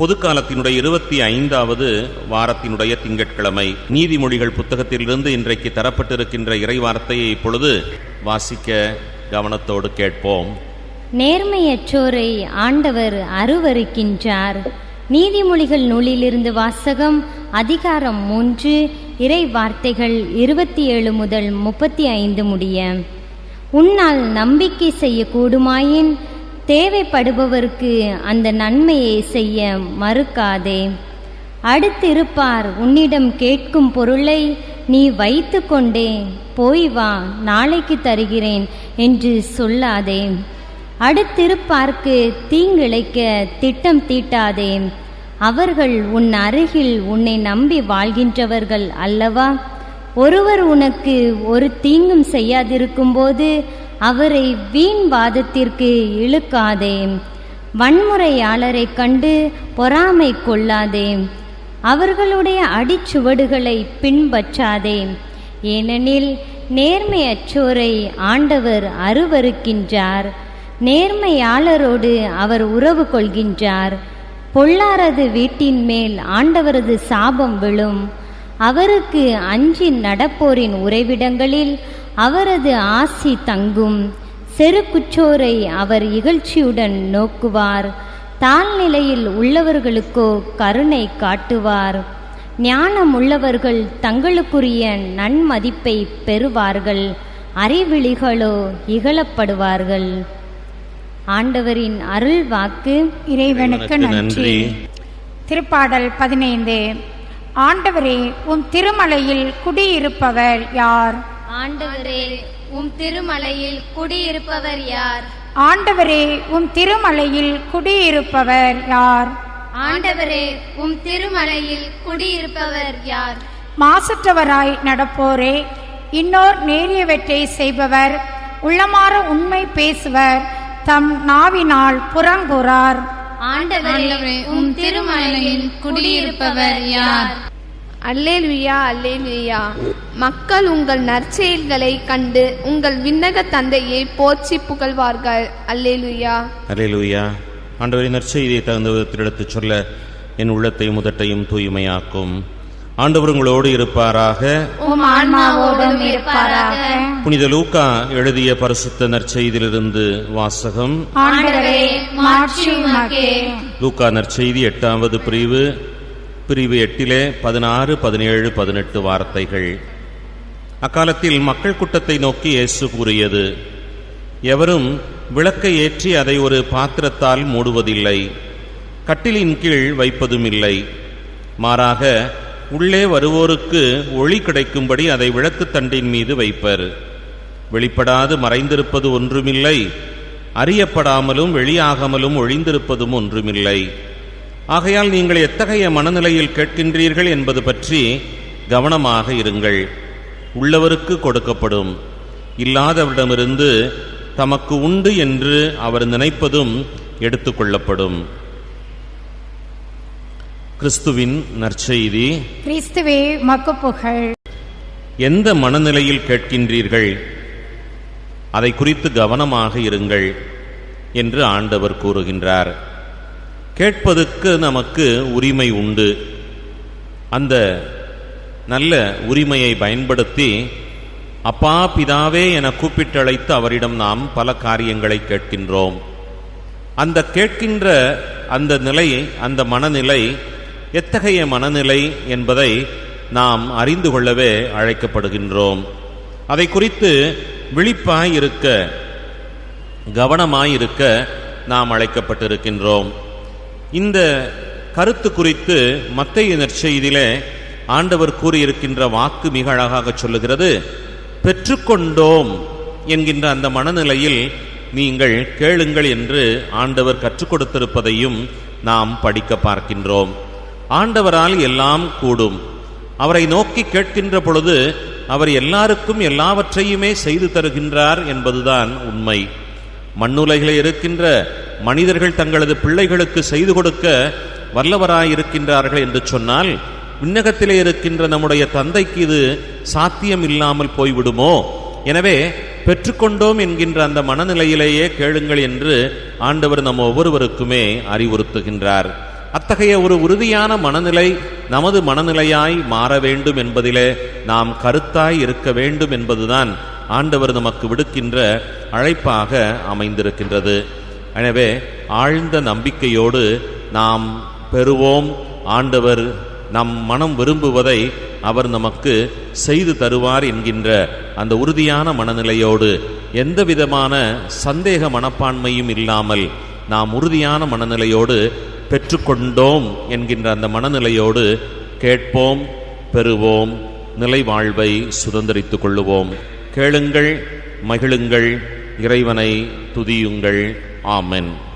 பொதுக்காலத்தினுடைய இருபத்தி ஐந்தாவது வாரத்தினுடைய திங்கட்கிழமை. நீதிமொழிகள் புத்தகத்திலிருந்து இன்றைக்கு தரப்பட்டிருக்கின்ற இறைவார்த்தையை இப்பொழுது வாசிக்க கவனத்தோடு கேட்போம். நேர்மையற்றோரை ஆண்டவர் அருவருக்கின்றார். நீதிமொழிகள் நூலிலிருந்து வாசகம் அதிகாரம் மூன்று இறை வார்த்தைகள் இருபத்தி ஏழு முதல் முப்பத்தி ஐந்து முடிய. உன்னால் நம்பிக்கை செய்யக்கூடுமாயின் தேவைப்படுபவருக்கு அந்த நன்மையை செய்ய மறுக்காதே. அடுத்திருப்பார் உன்னிடம் கேட்கும் பொருளை நீ வைத்துக்கொண்டே போய் வா நாளைக்கு தருகிறேன் என்று சொல்லாதே. அடுத்திருப்பார்க்கு தீங்கிழைக்க திட்டம் தீட்டாதே. அவர்கள் உன் அருகில் உன்னை நம்பி வாழ்கின்றவர்கள் அல்லவா? ஒருவர் உனக்கு ஒரு தீங்கும் செய்யாதிருக்கும்போது அவரை வீண் வாதத்திற்கு இழுக்காதே. வன்முறையாளரைக் கண்டு பொறாமை கொள்ளாதே. அவர்களுடைய அடிச்சுவடுகளை பின்பற்றாதே. ஏனெனில் நேர்மையற்றோரை ஆண்டவர் அருவருக்கின்றார் நேர்மையாளரோடு அவர் உறவு கொள்கின்றார். பொல்லாரது வீட்டின் மேல் ஆண்டவரது சாபம் விழும். அவருக்கு அஞ்சி நடப்போரின் உறைவிடங்களில் அவரது ஆசி தங்கும். செருக்குச்சோரை அவர் இகழ்ச்சியுடன் நோக்குவார். தாழ்நிலையில் உள்ளவர்களுக்கோ கருணை காட்டுவார். ஞானம் உள்ளவர்கள் தங்களுக்குரிய நன்மதிப்பை பெறுவார்கள். அறிவிழிகளோ இகழப்படுவார்கள். ஆண்டவரின் அருள் வாக்கு இறைவனுக்கு நன்றி. திருப்பாடல் பதினைந்து. ஆண்டவரே உம் திருமலையில் குடியிருப்பவர் யார்? ஆண்டவரே உம் திருமலையில் குடியிருப்பவர் யார்? ஆண்டவரே உம் திருமலையில் குடியிருப்பவர் யார்? ஆண்டவரே உம் திருமலையில் குடியிருப்பவர் யார்? மாசற்றவராய் நடப்போரே இன்னோர் நேரியவற்றை செய்பவர் உள்ளமாற உண்மை பேசுவர் தம் நாவினால் புறங்கூறார். ஆண்டவரே உம் திருமலையில் குடியிருப்பவர் யார்? அல்லேலுயா அல்லேலுயா. மக்கள் உங்கள் நற்செயல்களை கண்டு உங்கள் விண்ணக தந்தையை போற்றி புகழ்வார்கள். அல்லேலுயா. அலையலூயா ஆண்டவரின் நற்செய்தியை தகுந்த விதத்தில் எடுத்துச் சொல்ல என் உள்ளத்தையும் முதட்டையும் தூய்மையாக்கும். ஆண்டவர் உங்களோடு இருப்பாராக. புனித லூக்கா எழுதிய பரிசுத்த நற்செய்தியிலிருந்து வாசகம். லூக்கா நற்செய்தி எட்டாவது பிரிவு. பிரிவு எட்டிலே பதினாறு பதினேழு பதினெட்டு வார்த்தைகள். அக்காலத்தில் மக்கள் கூட்டத்தை நோக்கி இயேசு கூறியது எவரும் விளக்கை ஏற்றி அதை ஒரு பாத்திரத்தால் மூடுவதில்லை கட்டிலின் கீழ் வைப்பதும் இல்லை மாறாக உள்ளே வருவோருக்கு ஒளி கிடைக்கும்படி அதை விளக்குத் தண்டின் மீது வைப்பர். வெளிப்படாது மறைந்திருப்பது ஒன்றுமில்லை அறியப்படாமலும் வெளியாகாமலும் ஒழிந்திருப்பதும் ஒன்றுமில்லை. ஆகையால் நீங்கள் எத்தகைய மனநிலையில் கேட்கின்றீர்கள் என்பது பற்றி கவனமாக இருங்கள். உள்ளவருக்கு கொடுக்கப்படும். இல்லாதவரிடமிருந்து தமக்கு உண்டு என்று அவர் நினைப்பதும் எடுத்துக்கொள்ளப்படும் கிறிஸ்துவின் நற்செய்தி. கிறிஸ்துவே எந்த மனநிலையில் கேட்கின்றீர்கள்? அதை குறித்து கவனமாக இருங்கள் என்று ஆண்டவர் கூறுகின்றார். கேட்பதற்கு நமக்கு உரிமை உண்டு. அந்த நல்ல உரிமையை பயன்படுத்தி அப்பா பிதாவே என கூப்பிட்டழைத்து அவரிடம் நாம் பல காரியங்களை கேட்கின்றோம். அந்த கேட்கின்ற அந்த நிலை அந்த மனநிலை எத்தகைய மனநிலை என்பதை நாம் அறிந்து கொள்ளவே அழைக்கப்படுகின்றோம். அதை குறித்து விழிப்பாய் இருக்க கவனமாயிருக்க நாம் அழைக்கப்பட்டிருக்கின்றோம். இந்த கருத்து குறித்து மத்திய நற்செய்தியிலே ஆண்டவர் கூறியிருக்கின்ற வாக்கு மிக அழகாக சொல்லுகிறது பெற்றுக்கொண்டோம் என்கின்ற அந்த மனநிலையில் நீங்கள் கேளுங்கள் என்று ஆண்டவர் கற்றுக் கொடுத்திருப்பதையும் நாம் படிக்க பார்க்கின்றோம். ஆண்டவரால் எல்லாம் கூடும். அவரை நோக்கி கேட்கின்ற பொழுது அவர் எல்லாருக்கும் எல்லாவற்றையுமே செய்து தருகின்றார் என்பதுதான் உண்மை. மண்ணுலகிலே இருக்கின்ற மனிதர்கள் தங்களது பிள்ளைகளுக்கு செய்து கொடுக்க வல்லவராயிருக்கின்றார்கள் என்று சொன்னால் விண்ணகத்திலே இருக்கின்ற நம்முடைய தந்தைக்கு இது சாத்தியம் இல்லாமல் போய்விடுமோ? எனவே பெற்றுக்கொண்டோம் என்கின்ற அந்த மனநிலையிலேயே கேளுங்கள் என்று ஆண்டவர் நம் ஒவ்வொருவருக்குமே அறிவுறுத்துகின்றார். அத்தகைய ஒரு உறுதியான மனநிலை நமது மனநிலையாய் மாற வேண்டும் என்பதிலே நாம் கருத்தாய் இருக்க வேண்டும் என்பதுதான் ஆண்டவர் நமக்கு விடுக்கின்ற அழைப்பாக அமைந்திருக்கின்றது. எனவே ஆழ்ந்த நம்பிக்கையோடு நாம் பெறுவோம். ஆண்டவர் நம் மனம் விரும்புவதை அவர் நமக்கு செய்து தருவார் என்கின்ற அந்த உறுதியான மனநிலையோடு எந்த விதமான சந்தேக மனப்பான்மையும் இல்லாமல் நாம் உறுதியான மனநிலையோடு பெற்றுக்கொண்டோம் என்கின்ற அந்த மனநிலையோடு கேட்போம் பெறுவோம் நிலை வாழ்வை சுதந்திரித்துக் கொள்ளுவோம். கேளுங்கள் மகிழுங்கள் இறைவனை துதியுங்கள். ஆமென்.